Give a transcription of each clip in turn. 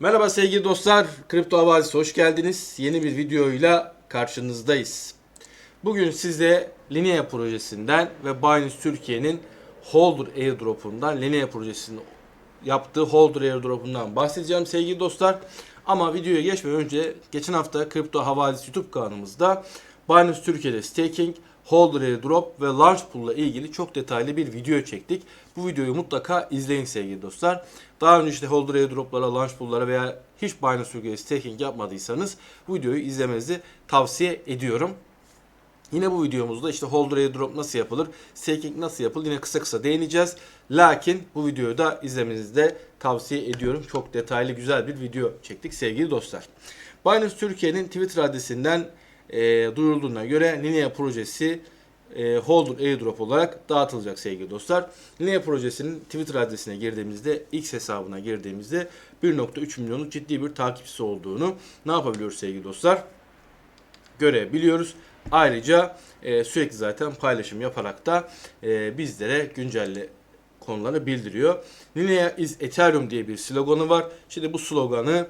Merhaba sevgili dostlar, Kripto Havazisi hoş geldiniz. Yeni bir videoyla karşınızdayız. Bugün size Linea projesinden ve Binance Türkiye'nin Holder airdrop'undan, Linea projesinin yaptığı Holder airdrop'undan bahsedeceğim sevgili dostlar. Ama videoya geçmeden önce geçen hafta Kripto Havazisi YouTube kanalımızda Binance Türkiye'de staking, Holder Airdrop ve Launch Pool ile ilgili çok detaylı bir video çektik. Bu videoyu mutlaka izleyin sevgili dostlar. Daha önce işte Holder Airdrop'lara, Launch Pool'lara veya hiç Binance Türkiye'de staking yapmadıysanız bu videoyu izlemenizi tavsiye ediyorum. Yine bu videomuzda işte Holder Airdrop nasıl yapılır, staking nasıl yapılır yine kısa kısa değineceğiz. Lakin bu videoyu da izlemenizi de tavsiye ediyorum. Çok detaylı güzel bir video çektik sevgili dostlar. Binance Türkiye'nin Twitter adresinden e, duyurulduğuna göre Linea projesi e, Holder Airdrop olarak dağıtılacak sevgili dostlar. Linea projesinin Twitter adresine girdiğimizde, X hesabına girdiğimizde 1.3 milyonluk ciddi bir takipçisi olduğunu ne yapabiliyoruz sevgili dostlar? Görebiliyoruz. Ayrıca e, sürekli zaten paylaşım yaparak da e, bizlere güncelli konuları bildiriyor. Linea is Ethereum diye bir sloganı var. Şimdi bu sloganı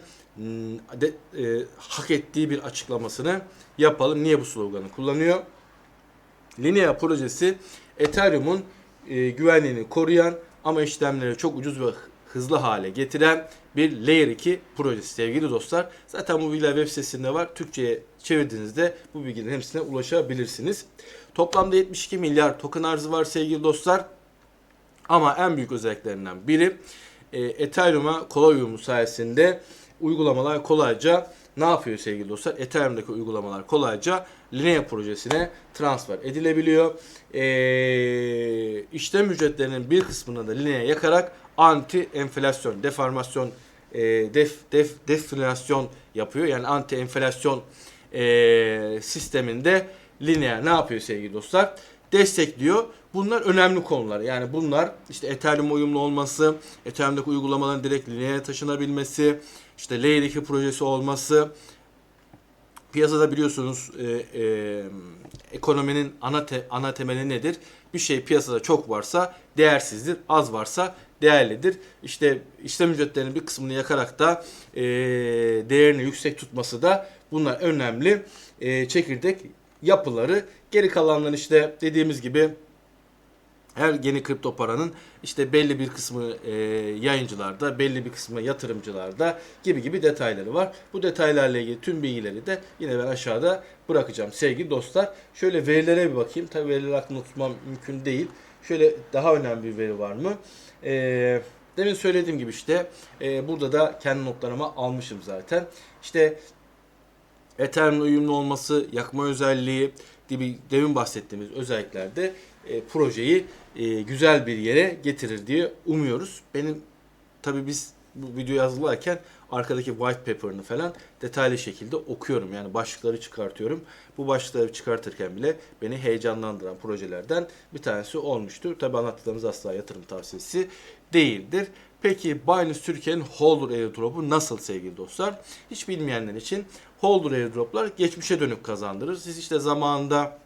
de, e, hak ettiği bir açıklamasını yapalım. Niye bu sloganı kullanıyor? Linea projesi Ethereum'un e, güvenliğini koruyan ama işlemleri çok ucuz ve hızlı hale getiren bir Layer 2 projesi sevgili dostlar. Zaten bu bilgiler web sitesinde var. Türkçe'ye çevirdiğinizde bu bilgilerin hepsine ulaşabilirsiniz. Toplamda 72 milyar token arzı var sevgili dostlar. Ama en büyük özelliklerinden biri e, Ethereum'a kolay uyumu sayesinde uygulamalar kolayca ne yapıyor sevgili dostlar? Ethereum'daki uygulamalar kolayca Linea projesine transfer edilebiliyor. E, işlem ücretlerinin bir kısmını da Linea yakarak anti enflasyon, deformasyon, e, def, def, deflasyon yapıyor. Yani anti enflasyon e, sisteminde Linea ne yapıyor sevgili dostlar? Destekliyor. Bunlar önemli konular. Yani bunlar işte Ethereum uyumlu olması, Ethereum'daki uygulamaların direkt Linea'ya taşınabilmesi, işte Layer 2 projesi olması, piyasada biliyorsunuz e, e, ekonominin ana te, ana temeli nedir? Bir şey piyasada çok varsa değersizdir, az varsa değerlidir. İşte işlem ücretlerinin bir kısmını yakarak da e, değerini yüksek tutması da bunlar önemli e, çekirdek yapıları. Geri kalanlar işte dediğimiz gibi her yeni kripto paranın işte belli bir kısmı e, yayıncılarda, belli bir kısmı yatırımcılarda gibi gibi detayları var. Bu detaylarla ilgili tüm bilgileri de yine ben aşağıda bırakacağım sevgili dostlar. Şöyle verilere bir bakayım. Tabii verileri aklımda tutmam mümkün değil. Şöyle daha önemli bir veri var mı? E, demin söylediğim gibi işte e, burada da kendi notlarıma almışım zaten. İşte Ethereum'la uyumlu olması, yakma özelliği gibi demin bahsettiğimiz özelliklerde e, projeyi e, güzel bir yere getirir diye umuyoruz. Benim tabii biz bu videoyu hazırlarken arkadaki white paper'ını falan detaylı şekilde okuyorum. Yani başlıkları çıkartıyorum. Bu başlıkları çıkartırken bile beni heyecanlandıran projelerden bir tanesi olmuştur. Tabii anlattıklarımız asla yatırım tavsiyesi değildir. Peki Binance Türkiye'nin Holder Airdrop'u nasıl sevgili dostlar? Hiç bilmeyenler için Holder Airdrop'lar geçmişe dönük kazandırır. Siz işte zamanında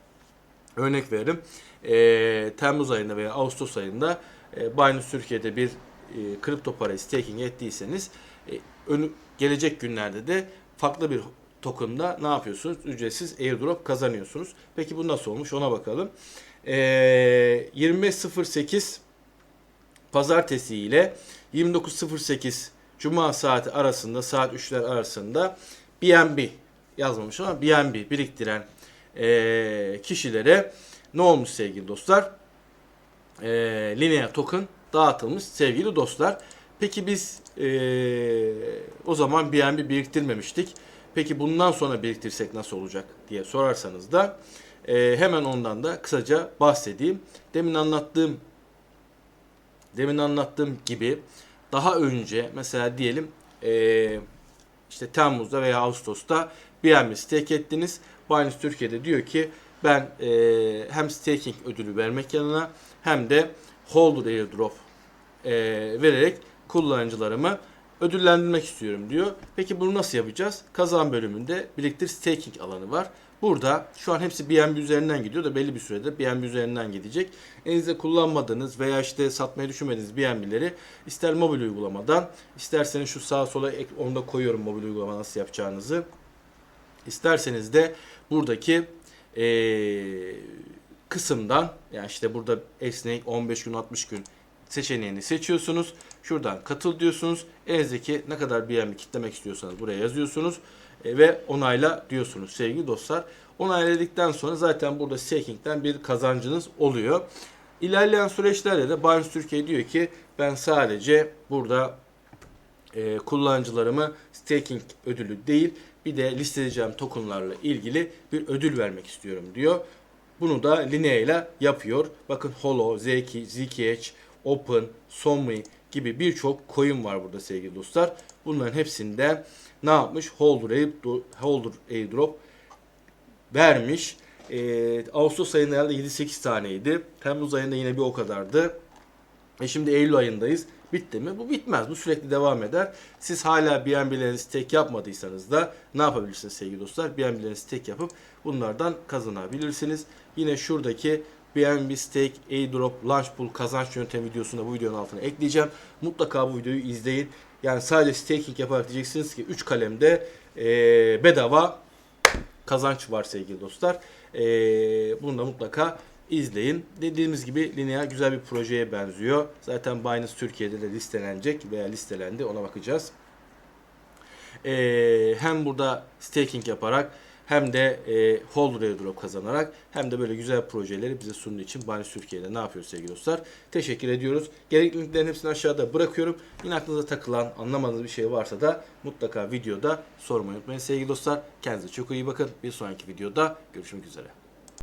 örnek veririm e, Temmuz ayında veya Ağustos ayında e, Binance Türkiye'de bir e, kripto parayı staking ettiyseniz e, önü, gelecek günlerde de farklı bir token'da ne yapıyorsunuz? Ücretsiz airdrop kazanıyorsunuz. Peki bu nasıl olmuş ona bakalım. E, 25.08 pazartesi ile 29.08 Cuma saati arasında saat 3'ler arasında BNB yazmamış ama BNB biriktiren e, kişilere ne olmuş sevgili dostlar? E, Linea token dağıtılmış sevgili dostlar. Peki biz e, o zaman BNB biriktirmemiştik. Peki bundan sonra biriktirsek nasıl olacak diye sorarsanız da e, hemen ondan da kısaca bahsedeyim. Demin anlattığım demin anlattığım gibi daha önce mesela diyelim e, işte Temmuz'da veya Ağustos'ta BNB stake ettiniz. Binance Türkiye'de diyor ki ben e, hem staking ödülü vermek yanına hem de holder airdrop e, vererek kullanıcılarımı ödüllendirmek istiyorum diyor. Peki bunu nasıl yapacağız? Kazan bölümünde biriktir staking alanı var. Burada şu an hepsi BNB üzerinden gidiyor da belli bir sürede BNB üzerinden gidecek. Elinizde kullanmadığınız veya işte satmayı düşünmediğiniz BNB'leri ister mobil uygulamadan isterseniz şu sağa sola onu da koyuyorum mobil uygulama nasıl yapacağınızı. İsterseniz de buradaki eee, kısımdan yani işte burada esnek 15 gün 60 gün seçeneğini seçiyorsunuz. Şuradan katıl diyorsunuz. Elinizdeki ne kadar BNB kitlemek istiyorsanız buraya yazıyorsunuz. E, ve onayla diyorsunuz sevgili dostlar. Onayladıktan sonra zaten burada staking'den bir kazancınız oluyor. İlerleyen süreçlerde de Binance Türkiye diyor ki ben sadece burada e, kullanıcılarımı staking ödülü değil bir de listeleyeceğim tokenlarla ilgili bir ödül vermek istiyorum diyor. Bunu da Linea ile yapıyor. Bakın Holo, Zeki, ZKH, Open, Somi gibi birçok coin var burada sevgili dostlar. Bunların hepsinde ne yapmış? Holder, Holder Airdrop vermiş. Ee, Ağustos ayında herhalde 7-8 taneydi. Temmuz ayında yine bir o kadardı. E şimdi Eylül ayındayız. Bitti mi? Bu bitmez. Bu sürekli devam eder. Siz hala BNB'lerinizi tek yapmadıysanız da ne yapabilirsiniz sevgili dostlar? BNB'lerinizi tek yapıp bunlardan kazanabilirsiniz. Yine şuradaki BNB Stake Airdrop Launch Pool kazanç yöntemi videosunu bu videonun altına ekleyeceğim. Mutlaka bu videoyu izleyin. Yani sadece staking yaparak diyeceksiniz ki 3 kalemde eee, bedava kazanç var sevgili dostlar. Ee, bunu da mutlaka izleyin. Dediğimiz gibi Linea güzel bir projeye benziyor. Zaten Binance Türkiye'de de listelenecek veya listelendi ona bakacağız. Ee, hem burada staking yaparak hem de e, holder airdrop kazanarak hem de böyle güzel projeleri bize sunduğu için Binance Türkiye'de ne yapıyor sevgili dostlar? Teşekkür ediyoruz. Gerekli linklerin hepsini aşağıda bırakıyorum. Yine aklınıza takılan, anlamadığınız bir şey varsa da mutlaka videoda sormayı unutmayın sevgili dostlar. Kendinize çok iyi bakın. Bir sonraki videoda görüşmek üzere.